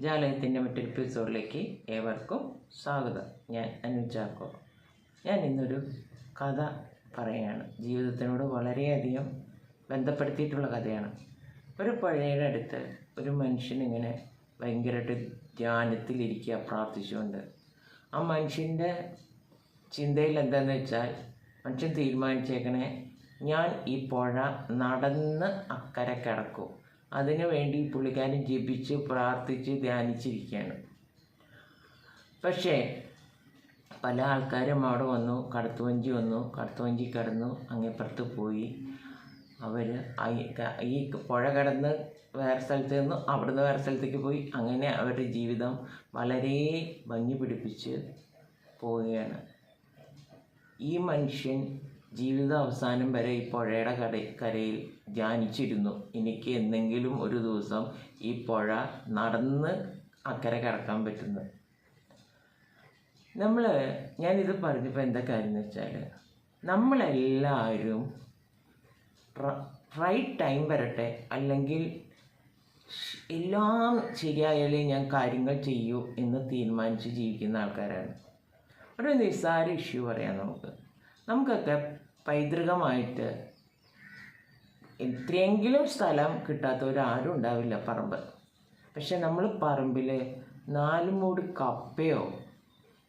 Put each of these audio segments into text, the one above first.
ജാലകത്തിന്റെ മറ്റൊരു എപ്പിസോഡിലേക്ക് ഏവർക്കും സ്വാഗതം. ഞാൻ അനു ചാക്കോ ഞാൻ ഇന്നൊരു കഥ പറയുകയാണ് ജീവിതത്തിനോട് വളരെയധികം ബന്ധപ്പെടുത്തിയിട്ടുള്ള കഥയാണ്. ഒരു പുഴയുടെ അടുത്ത് ഒരു മനുഷ്യൻ മനുഷ്യനിങ്ങനെ ഭയങ്കരമായിട്ട് ധ്യാനത്തിലിരിക്കുക പ്രാർത്ഥിച്ചുകൊണ്ട്. ആ മനുഷ്യന്റെ ചിന്തയിൽ എന്താണെന്ന് വെച്ചാൽ മനുഷ്യൻ തീരുമാനിച്ചേക്കണേ ഞാൻ ഈ പുഴ നടന്ന് അക്കരെ കിടക്കും. അതിനു വേണ്ടി പുള്ളിക്കാരൻ ജപിച്ച് പ്രാർത്ഥിച്ച് ധ്യാനിച്ചിരിക്കുകയാണ്. പക്ഷേ പല ആൾക്കാരും അവിടെ വന്നു കടത്തുവഞ്ചി വന്നു കടത്തുവഞ്ചി കടന്നു അങ്ങേപ്പുറത്ത് പോയി. അവർ ഈ പുഴ കടന്ന് വേറെ സ്ഥലത്ത് നിന്ന് അവിടുന്ന് വേറെ സ്ഥലത്തേക്ക് പോയി. അങ്ങനെ അവരുടെ ജീവിതം വളരെ ഭംഗി പിടിപ്പിച്ച് പോവുകയാണ്. ഈ മനുഷ്യൻ ജീവിത അവസാനം വരെ ഈ പുഴയുടെ കട കരയിൽ ധ്യാനിച്ചിരുന്നു. എനിക്ക് എന്തെങ്കിലും ഒരു ദിവസം ഈ പുഴ നടന്ന് അക്കരെ കിടക്കാൻ പറ്റുന്നു. നമ്മൾ ഞാനിത് പറഞ്ഞപ്പോൾ എന്താ കാര്യം എന്ന് വെച്ചാൽ നമ്മളെല്ലാവരും റൈറ്റ് ടൈം വരട്ടെ അല്ലെങ്കിൽ എല്ലാം ശരിയായാലേ ഞാൻ കാര്യങ്ങൾ ചെയ്യൂ എന്ന് തീരുമാനിച്ച് ജീവിക്കുന്ന ആൾക്കാരാണ്. ഒരു നിസ്സാര ഇഷ്യൂ പറയാം നമുക്ക്. നമുക്കൊക്കെ പൈതൃകമായിട്ട് എത്രയെങ്കിലും സ്ഥലം കിട്ടാത്ത കിട്ടാത്തവരാരും ഉണ്ടാവില്ല പറമ്പ്. പക്ഷെ നമ്മൾ പറമ്പിൽ നാല് മൂട് കപ്പയോ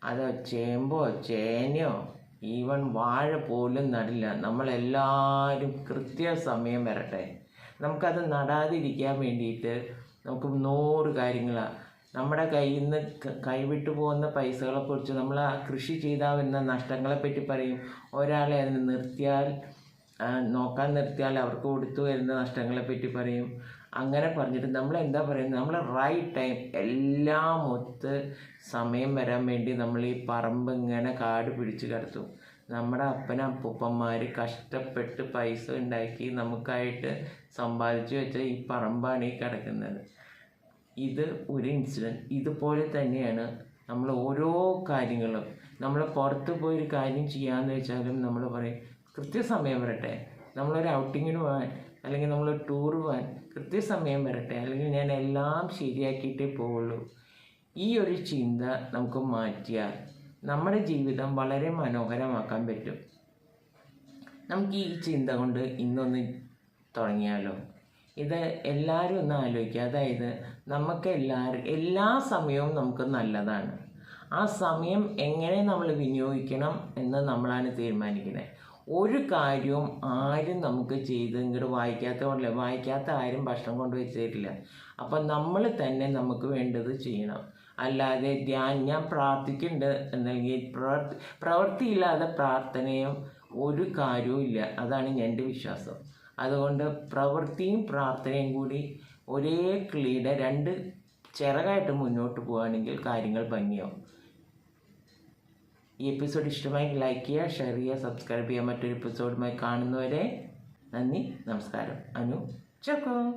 അതോ ചേമ്പോ ചേനയോ ഈവൻ വാഴ പോലും നടില്ല. നമ്മളെല്ലാവരും കൃത്യസമയം വരട്ടെ. നമുക്കത് നടാതിരിക്കാൻ വേണ്ടിയിട്ട് നമുക്ക് നൂറ് കാര്യങ്ങളാണ് നമ്മുടെ കയ്യിൽ നിന്ന് കൈവിട്ടു പോകുന്ന പൈസകളെക്കുറിച്ച് നമ്മൾ ആ കൃഷി ചെയ്താൽ വരുന്ന നഷ്ടങ്ങളെപ്പറ്റി പറയും. ഒരാളെ അതിന് നിർത്തിയാൽ നോക്കാൻ നിർത്തിയാൽ അവർക്ക് കൊടുത്തു വരുന്ന നഷ്ടങ്ങളെപ്പറ്റി പറയും. അങ്ങനെ പറഞ്ഞിട്ട് നമ്മൾ എന്താ പറയുന്നത്? നമ്മൾ റൈറ്റ് ടൈം എല്ലാം ഒത്ത് സമയം വരാൻ വേണ്ടി നമ്മൾ ഈ പറമ്പ് ഇങ്ങനെ കാട് പിടിച്ച് കിടത്തും. നമ്മുടെ അപ്പനും അപ്പൂപ്പന്മാർ കഷ്ടപ്പെട്ട് പൈസ ഉണ്ടാക്കി നമുക്കായിട്ട് സമ്പാദിച്ചു വെച്ച ഈ പറമ്പാണ് ഈ കിടക്കുന്നത്. ഇത് ഒരു ഇൻസിഡന്റ് ഇതുപോലെ തന്നെയാണ് നമ്മൾ ഓരോ കാര്യങ്ങളും. നമ്മൾ പുറത്ത് പോയി ഒരു കാര്യം ചെയ്യാമെന്ന് വെച്ചാലും നമ്മൾ പറയും കൃത്യസമയം വരട്ടെ. നമ്മളൊരു ഔട്ടിങ്ങിന് പോകാൻ അല്ലെങ്കിൽ നമ്മൾ ടൂർ പോകാൻ കൃത്യസമയം വരട്ടെ. അല്ലെങ്കിൽ ഞാൻ എല്ലാം ശരിയാക്കിയിട്ടേ പോവുള്ളൂ. ഈ ഒരു ചിന്ത നമുക്ക് മാറ്റിയാൽ നമ്മുടെ ജീവിതം വളരെ മനോഹരമാക്കാൻ പറ്റും. നമുക്ക് ഈ ചിന്ത കൊണ്ട് ഇന്നൊന്ന് തുടങ്ങിയാലോ? ഇത് എല്ലാവരും ഒന്ന് ആലോചിക്കുക. അതായത് നമുക്ക് എല്ലാവരും എല്ലാ സമയവും നമുക്ക് നല്ലതാണ്. ആ സമയം എങ്ങനെ നമ്മൾ വിനിയോഗിക്കണം എന്ന് നമ്മളാണ് തീരുമാനിക്കുന്നത്. ഒരു കാര്യവും ആരും നമുക്ക് ചെയ്ത് ഇങ്ങോട്ട് വായിക്കാത്ത കൊണ്ടല്ല വായിക്കാത്ത ആരും ഭക്ഷണം കൊണ്ട് വെച്ചിട്ടില്ല. അപ്പം നമ്മൾ തന്നെ നമുക്ക് വേണ്ടത് ചെയ്യണം. അല്ലാതെ ധ്യാൻ ഞാൻ പ്രാർത്ഥിക്കുന്നുണ്ട് എന്നല്ലെങ്കിൽ പ്രവർത്തി പ്രവൃത്തിയില്ലാതെ പ്രാർത്ഥനയും ഒരു കാര്യവും ഇല്ല. അതാണ് എന്റെ വിശ്വാസം. അതുകൊണ്ട് പ്രവൃത്തിയും പ്രാർത്ഥനയും കൂടി ഒരേ കിളിയുടെ രണ്ട് ചിറകായിട്ട് മുന്നോട്ട് പോവുകയാണെങ്കിൽ കാര്യങ്ങൾ ഭംഗിയാവും. ഈ എപ്പിസോഡ് ഇഷ്ടമായി ലൈക്ക് ചെയ്യുക ഷെയർ ചെയ്യുക സബ്സ്ക്രൈബ് ചെയ്യുക. മറ്റൊരു എപ്പിസോഡുമായി കാണുന്നവരെ നന്ദി നമസ്കാരം. അനു ചക്കോ.